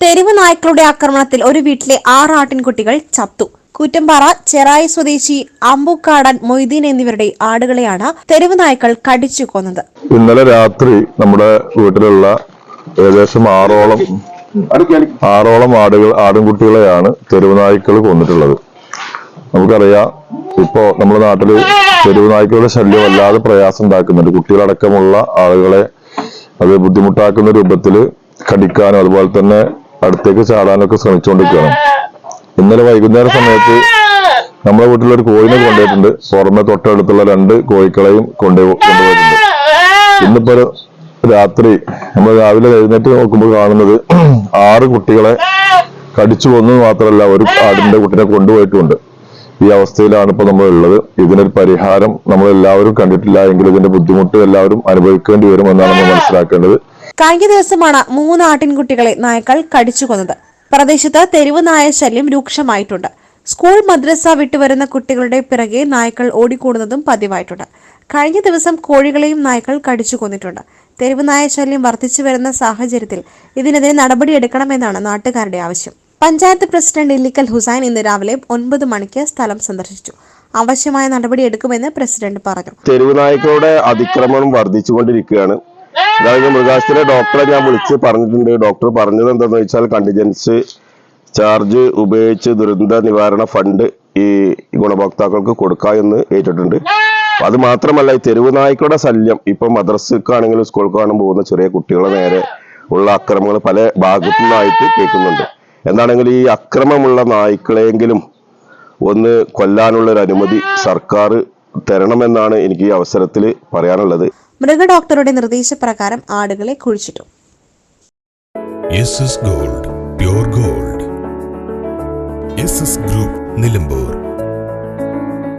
തെരുവ് നായ്ക്കളുടെ ആക്രമണത്തിൽ ഒരു വീട്ടിലെ ആറ് ആട്ടിൻകുട്ടികൾ ചത്തു. കൂറ്റമ്പാറ ചെറായി സ്വദേശി അമ്പുക്കാടൻ മൊയ്തീൻ എന്നിവരുടെ ആടുകളെയാണ് തെരുവ് നായ്ക്കൾ കടിച്ചു കൊന്നത്. ഇന്നലെ രാത്രി നമ്മുടെ വീട്ടിലുള്ള ഏകദേശം ആറോളം ആറോളം ആടുകൾ ആടുംകുട്ടികളെയാണ് തെരുവുനായ്ക്കൾ കൊന്നിട്ടുള്ളത്. നമുക്കറിയാം ഇപ്പോ നമ്മുടെ നാട്ടിൽ തെരുവുനായ്ക്കളുടെ ശല്യം അല്ലാതെ പ്രയാസം ഉണ്ടാക്കുന്നുണ്ട്. കുട്ടികളടക്കമുള്ള ആളുകളെ അത് ബുദ്ധിമുട്ടാക്കുന്ന രൂപത്തിൽ കടിക്കാനും അതുപോലെ തന്നെ അടുത്തേക്ക് ചാടാനൊക്കെ ശ്രമിച്ചുകൊണ്ടിരിക്കുകയാണ് ഇന്നലെ വൈകുന്നേര സമയത്ത് നമ്മുടെ വീട്ടിലൊരു കോഴിനെ കൊണ്ടുപോയിട്ടുണ്ട്. പുറമെ തൊട്ടടുത്തുള്ള രണ്ട് കോഴിക്കളെയും കൊണ്ടുപോയി കൊണ്ടുപോയിട്ടുണ്ട്. ഇന്നിപ്പോ രാത്രി നമ്മൾ രാവിലെ എഴുന്നേറ്റ് നോക്കുമ്പോൾ കാണുന്നത് ആറ് കുട്ടികളെ കടിച്ചു കൊന്നു മാത്രമല്ല ഒരു ആടിന്റെ കുട്ടിനെ കൊണ്ടുപോയിട്ടുണ്ട്. ഈ അവസ്ഥയിലാണ് ഇപ്പൊ നമ്മൾ ഉള്ളത് ഇതിനൊരു പരിഹാരം നമ്മൾ എല്ലാവരും കണ്ടിട്ടില്ല എങ്കിൽ ഇതിന്റെ ബുദ്ധിമുട്ട് എല്ലാവരും അനുഭവിക്കേണ്ടി വരും എന്നാണ് നമ്മൾ മനസ്സിലാക്കേണ്ടത്. കഴിഞ്ഞ ദിവസമാണ് മൂന്ന് ആട്ടിൻകുട്ടികളെ നായ്ക്കൾ കടിച്ചു കൊന്നത് പ്രദേശത്ത് തെരുവ് നായ ശല്യം രൂക്ഷമായിട്ടുണ്ട്. സ്കൂൾ മദ്രസ വിട്ടുവരുന്ന കുട്ടികളുടെ പിറകെ നായ്ക്കൾ ഓടിക്കൂടുന്നതും പതിവായിട്ടുണ്ട്. കഴിഞ്ഞ ദിവസം കോഴികളെയും നായ്ക്കൾ കടിച്ചു കൊന്നിട്ടുണ്ട് തെരുവ് നായ ശല്യം വർദ്ധിച്ചു വരുന്ന സാഹചര്യത്തിൽ ഇതിനെതിരെ നടപടിയെടുക്കണമെന്നാണ് നാട്ടുകാരുടെ ആവശ്യം. പഞ്ചായത്ത് പ്രസിഡന്റ് ഇല്ലിക്കൽ ഹുസൈൻ ഇന്ന് രാവിലെ ഒൻപത് മണിക്ക് സ്ഥലം സന്ദർശിച്ചു. ആവശ്യമായ നടപടിയെടുക്കുമെന്ന് പ്രസിഡന്റ് പറഞ്ഞു. തെരുവ് നായ്ക്കളുടെ അതിക്രമണം വർദ്ധിച്ചുകൊണ്ടിരിക്കുകയാണ്. അതായത് മൃഗാശുപത്രി ഡോക്ടറെ ഞാൻ വിളിച്ച് പറഞ്ഞിട്ടുണ്ട്. ഡോക്ടർ പറഞ്ഞത് എന്താണെന്ന് വെച്ചാൽ കണ്ടിജൻസ് ചാർജ് ഉപയോഗിച്ച് ദുരന്ത നിവാരണ ഫണ്ട് ഈ ഗുണഭോക്താക്കൾക്ക് കൊടുക്കുക എന്ന് ഏറ്റിട്ടുണ്ട്. അത് മാത്രമല്ല ഈ തെരുവ് നായ്ക്കളുടെ ശല്യം. ഇപ്പൊ മദ്രസക്കാണെങ്കിലും സ്കൂൾക്കാണെങ്കിലും പോകുന്ന ചെറിയ കുട്ടികളെ നേരെ ഉള്ള അക്രമങ്ങൾ പല ഭാഗത്തു നിന്നായിട്ട് കേൾക്കുന്നുണ്ട്. എന്താണെങ്കിൽ ഈ അക്രമമുള്ള നായ്ക്കളെങ്കിലും ഒന്ന് കൊല്ലാനുള്ള ഒരു അനുമതി സർക്കാർ തരണമെന്നാണ് എനിക്ക് ഈ അവസരത്തിൽ പറയാനുള്ളത്. മൃഗഡോക്ടറുടെ നിർദ്ദേശപ്രകാരം ആടുകളെ കുഴിച്ചിട്ടു. Gold gold group Nilambur